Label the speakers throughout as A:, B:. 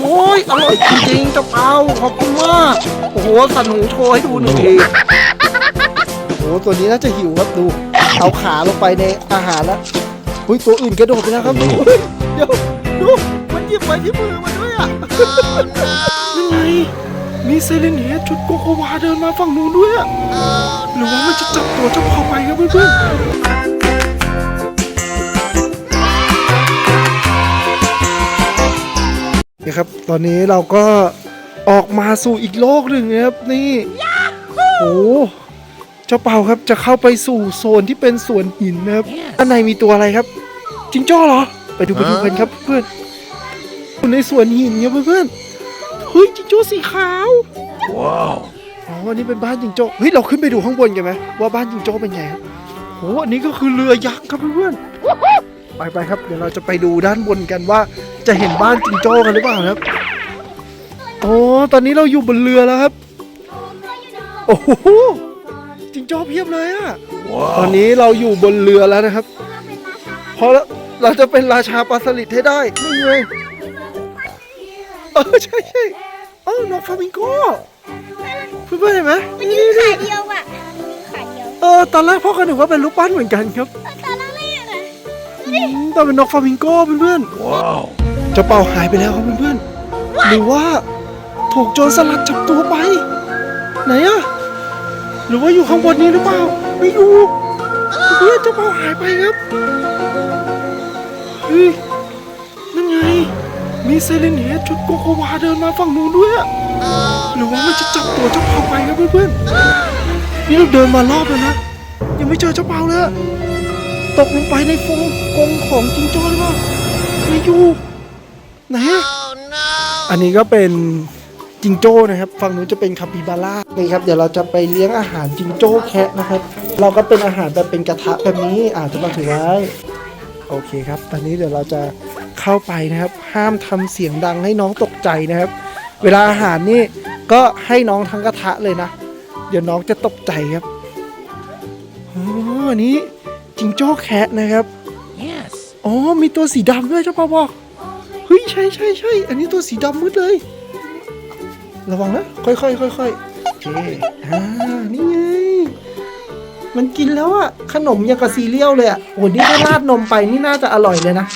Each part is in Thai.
A: โอ้ยอร่อยจริงๆเจ้าเปาขอบคุณมาก โอ้โหสั่นหูโชว์ให้ดูหนึ่งทีโอ้โหตัวนี้น่าจะหิวครับดู เอาขาลงไปในอาหารแล้วเฮ้ยตัวอื่นกระโดดไปแล้วครับเฮ้ยเดี๋ยวดูมันหยิบไว้ที่มือมันด้วยอะยังไงมีเซเลนเฮดชุดโกโกวาเดินมาฝั่งนู้นด้วยอะหรือว่ามันจะจับตัวเจ้าเปาไปครับเพื่อนๆ นะครับ ตอนนี้เราก็ออกมาสู่อีกโลกหนึ่งนะครับ นี่โอ้เจ้าเป่าครับจะเข้าไปสู่โซนที่เป็นสวนหินนะครับด้านในมีตัวอะไรครับจิงโจ้เหรอ ไปดูไปดูกันครับเพื่อนอยู่ในสวนหินครับเพื่อนๆเฮ้ยจิงโจ้สีขาวว้าวอ๋อนี่เป็นบ้านจิงโจ้เฮ้ยเราขึ้นไปดูข้างบนกันไหมว่าบ้านจิงโจ้เป็นไงครับโหอันนี้ก็คือเรือยักษ์ครับเพื่อนๆ ไปไปครับ เดี๋ยวเราจะไปดูด้านบนกันว่าจะเห็นบ้านจิงโจ้กันหรือเปล่าครับโอ้ตอนนี้เราอยู่บนเรือแล้วครับ โอ้โหจิงโจ้เพียบเลยอะตอนนี้เราอยู่บนเรือแล้วนะครับเพราะเราจะเป็นราชาปลาสลิดให้ได้นี่ไงเออใช่ใช่เออนกฟลามิงโกเพื่อนๆเห็นไหม
B: มันยืนขาเดียวอะยืนขาเดียว
A: เออตอนแรกพ่อก็นึกว่าเป็นรูปปั้นเหมือนกันครับ
B: ตอนแรกอะ
A: อืมแต่เป็นนกฟลามิงโกเพื่อนๆว้าวเจ้าเป่าหายไปแล้วครับเพื่อนๆหรือว่าถูกโจรสลัดจับตัวไป ไหนอะหรือว่าอยู่ข้างบนนี้หรือเปล่า ไม่รู้เพื่อนเจ้าเป่าหายไปครับเฮ้ยนั่นไง มีเซเลนเฮดชุดโกโกวาเดินมาฝั่งนู้นด้วยอะหรือว่ามันจะจับตัวเจ้าเป่าไปครับเพื่อนๆนี่เราเดินมารอบแล้วนะยังไม่เจอเจ้าเป่าเลยอะ ตกลงไปในฟงกรงของจิงโจ้หรือเปล่าไม่อยู่ไหนอะอันนี้ก็เป็นจิงโจ้นะครับ ฝั่งนู้นจะเป็นคาปิบาร่านี่ครับ เดี๋ยวเราจะไปเลี้ยงอาหารจิงโจ้แคะนะครับ เราก็เป็นอาหารแบบเป็นกระทะแบบนี้อาจจะมาถือไว้ โอเคครับ ตอนนี้เดี๋ยวเราจะเข้าไปนะครับ ห้ามทำเสียงดังให้น้องตกใจนะครับ เวลาอาหารนี่ก็ให้น้องทั้งกระทะเลยนะ เดี๋ยวน้องจะตกใจครับอ๋ออันนี้ จิงโจ้แคะนะครับ
C: Yes.
A: อ๋อ มีตัวสีดำด้วยเจ้าป่าบอกเฮ้ย ใช่ใช่ใช่อันนี้ตัวสีดำมืดเลย ระวังนะ ค่อยๆค่อยๆโอเคอ่า นี่ไง มันกินแล้วอะขนมยังกับซีเรียลเลยอะโอ้นี่ถ้าราดนมไปนี่น่าจะอร่อยเลยนะ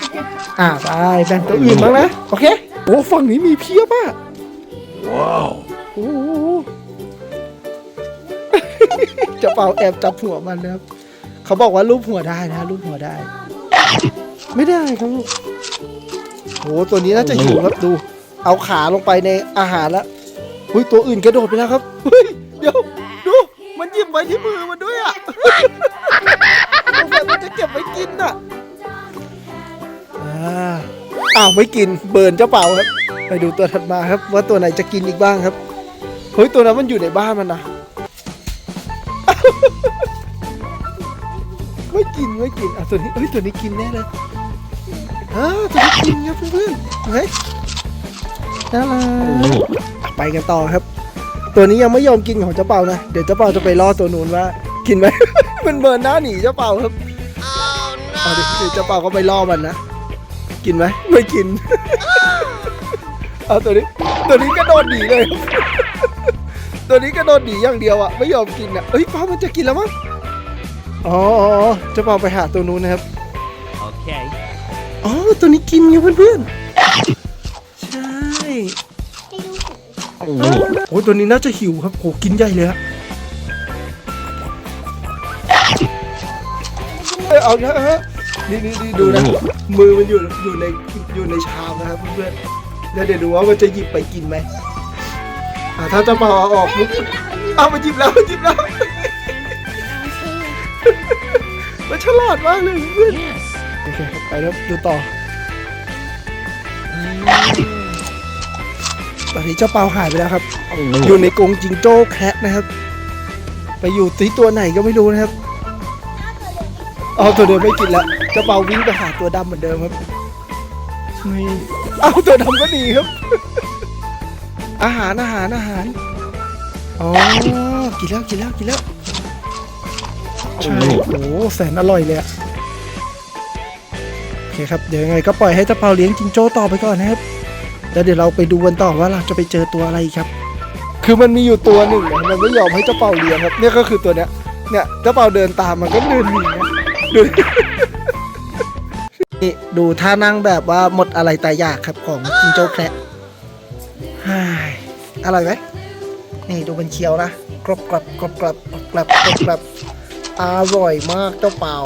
A: อ่าไปแบ่งตัวอื่นบ้างนะ โอเค โอ้ฝั่งนี้มีเพียบอะ
C: Wow.
A: โอ้โหเจะเป่าแอบจับหัวมันนะครับ เขาบอกว่ารูปหัวได้นะรูปหัวได้ ไม่ได้ครับลูกโหตัวนี้น่าจะหิวครับดู เอาขาลงไปในอาหารแล้วเฮ้ยตัวอื่นกระโดดไปแล้วครับเฮ้ยเดี๋ยวดูมันหยิบไว้ที่มือมันด้วยอะสงสัยมันจะเก็บไว้กินอะอ้าวไม่กินเบิร์นเจ้าเป่าครับ ไปดูตัวถัดมาครับ ว่าตัวไหนจะกินอีกบ้างครับเฮ้ยตัวนั้นมันอยู่ในบ้านมันนะ กินไม่กินอะตัวนี้เอ้ยตัวนี้กินแน่เลยอ่าตัวนี้กินครับเพื่อนๆเฮ้ยน่ารักอะไปกันต่อครับ ตัวนี้ยังไม่ยอมกินของเจ้าเป่านะ เดี๋ยวเจ้าเป่าจะไปล่อตัวนู้นว่า กินไหม มันเบิร์นหน้าหนีเจ้าเป่าครับเอาดิเดี๋ยวเจ้าเป่าก็ไปล่อมันนะ กินไหมไม่กิน เอาตัวนี้ ตัวนี้ก็โดดหนีเลย ตัวนี้ก็โดดหนีอย่างเดียวอะ ไม่ยอมกินอะเอ้ยเป้ามันจะกินแล้วมั้ง อ๋ออ๋ออ๋อเจะเป่าไปหาตัวนู้นนะครับ
C: Okay.
A: อ๋อ ตัวนี้กินอยู่เพื่อนๆ ใช่โอ้ยตัวนี้น่าจะหิวครับโหกินใหญ่เลยอะเอ้ยเอานะฮะนี่นี่นี่ดูนะ มือมันอยู่อยู่ในอยู่ในชามนะครับเพื่อนๆแล้วเดี๋ยวดูว่ามันจะหยิบไปกินไหมอ่าถ้าเจะเป่าเอาออกปุ๊บเอามาหยิบแล้วมาหยิบแล้ว ฉลาดมากเลยเพื่อน
C: Yes.
A: โอเคครับไปแล้วดูต่อ ตอนนี้เจ้าเปาหายไปแล้วครับ อยู่ในกรงจิงโจ้แคะนะครับ ไปอยู่ที่ตัวไหนก็ไม่รู้นะครับเอาตัวเดิมไม่กินแล้วเจ้าเปาวิ่งไปหาตัวดำเหมือนเดิมครับไม่เอาตัวดำก็ดีครับ อาหารอาหารอาหารอ๋อกินแล้วกินแล้วกินแล้ว ใช่โอ้โหแสนอร่อยเลยอะโอเคครับเดี๋ยวยังไงก็ปล่อยให้เจ้าเปาเลี้ยงจิงโจ้ต่อไปก่อนนะครับแล้วเดี๋ยวเราไปดูกันต่อว่าเราจะไปเจอตัวอะไรครับ คือมันมีอยู่ตัวหนึ่งนะมันไม่ยอมให้เจ้าเป่าเลี้ยงครับ เนี่ยก็คือตัวเนี้ย เนี่ยเจ้าเป่าเดินตามมันก็เดินหนีนะดูนี่ดูท่านั่งแบบว่าหมดอะไรตายอยากครับของจิงโจ้แคระฮ่ายอร่อยไหมนี่ดูมันเคี้ยวนะกรอบกรอบกรอบกรอบกรอบกรอบกร อบอร่อยมากเจ้าเป่า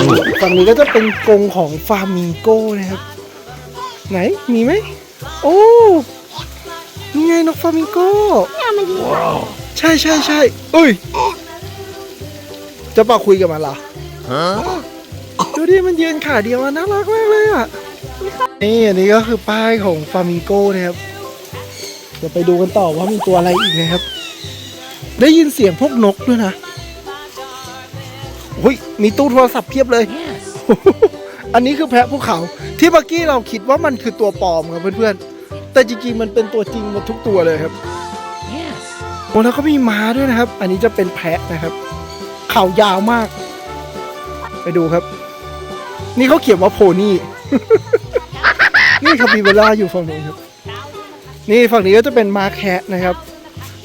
A: นี่ฝั่งนี้ก็จะเป็นกรงของฟามิงโก้นะครับ ไหนมีไหม โอ้นี่ไงนกฟามิงโก้
B: เนี่ยมันยิง
A: ใช่ใช่ใช่เอ้ยเจะเป่าคุยกับมันเหรอ
C: Huh?
A: ดูดิมันยืนขาเดียวอะน่ารักมากเลยอะ นี่อันนี้ก็คือป้ายของฟามิงโก้นะครับเดี๋ยวไปดูกันต่อว่ามีตัวอะไรอีกนะครับ ได้ยินเสียงพวกนกด้วยนะ เฮ้ยมีตู้โทรศัพท์เพียบเลย
C: Yes.
A: อันนี้คือแพะภูเขา ที่เมื่อกี้เราคิดว่ามันคือตัวปลอมครับเพื่อนๆ แต่จริงๆ มันเป็นตัวจริงหมดทุกตัวเลยครับ
C: Yes.
A: โอ้แล้วก็มีม้าด้วยนะครับ อันนี้จะเป็นแพะนะครับ เข่ายาวมาก ไปดูครับ นี่เขาเขียนว่าโพนี่ นี่คาปิบาร่าอยู่ฝั่งนู้นครับ นี่ฝั่งนี้ก็จะเป็นม้าแคะนะครับ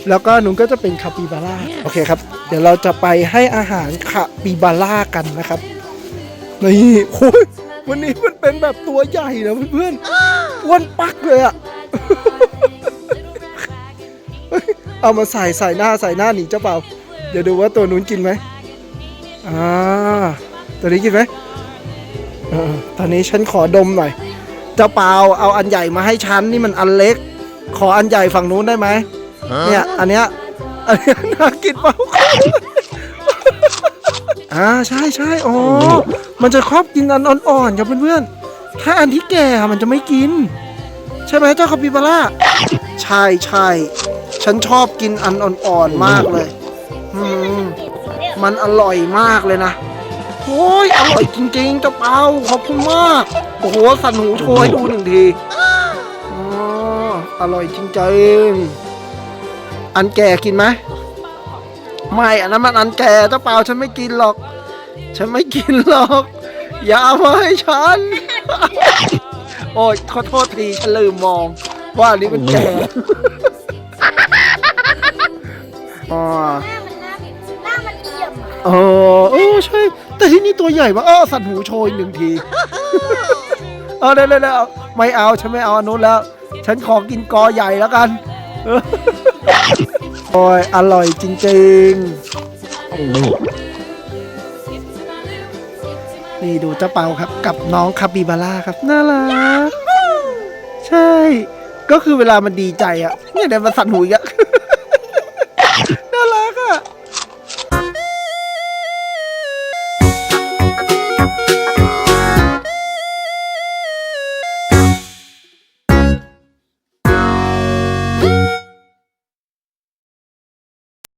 A: แล้วก็นู้นก็จะเป็นคาปิบาร่าโอเคครับ เดี๋ยวเราจะไปให้อาหารคาปิบาร่ากันนะครับนี่โอ้ยวันนี้มันเป็นแบบตัวใหญ่นะเพื่อนๆอ้วนปักเลยอะเอามาใส่ใส่หน้าใส่หน้าหนีเจ้าเปล่า เดี๋ยวดูว่าตัวนู้นกินไหมอ่าตัวนี้กินไหมเออตอนนี้ฉันขอดมหน่อย เจ้าเปล่าเอาอันใหญ่มาให้ฉันนี่มันอันเล็ก ขออันใหญ่ฝั่งนู้นได้ไหม เนี่ยอันเนี้ยอันเนี้ยน่ากินเปล่าอ่าใช่ใช่อ๋อ มันจะครอบกินอันอ่อนๆครับเพื่อนๆ ถ้าอันที่แก่อะมันจะไม่กิน ใช่ไหมเจ้าคาปิบาร่า ใช่ใช่ฉันชอบกินอันอ่อนๆมากเลยอืมมันอร่อยมากเลยนะโอ้ยอร่อยจริงๆเจ้าเปาขอบคุณมาก โอ้โห สันหูโชว์ให้ดูหนึ่งทีอ๋ออร่อยจริงๆ อันแก่กินไหมไม่อันนั้นมันอันแก่เจ้าเปาฉันไม่กินหรอก ฉันไม่กินหรอก อย่าเอามาให้ฉัน โอ้ยขอโทษทีฉันลืมมอง ว่าอันนี้มันแก่อ๋อ
B: หน้ามันหน้ามันเอี่ยมอะ
A: เออเออใช่ แต่ที่นี่ตัวใหญ่มากเออสัตว์หูโชยหนึ่งทีเออได้ได้ได้เอาไม่เอาฉันไม่เอาอันนู้นแล้ว ฉันขอกินกอใหญ่แล้วกันเออ โอ้ยอร่อยจริงๆ นี่ดูเจ้าเปาครับกับน้องคาปิบาร่าครับ น่ารัก ใช่ ก็คือเวลามันดีใจอะเนี่ยเดี๋ยวมันสั่นหูอีกอะ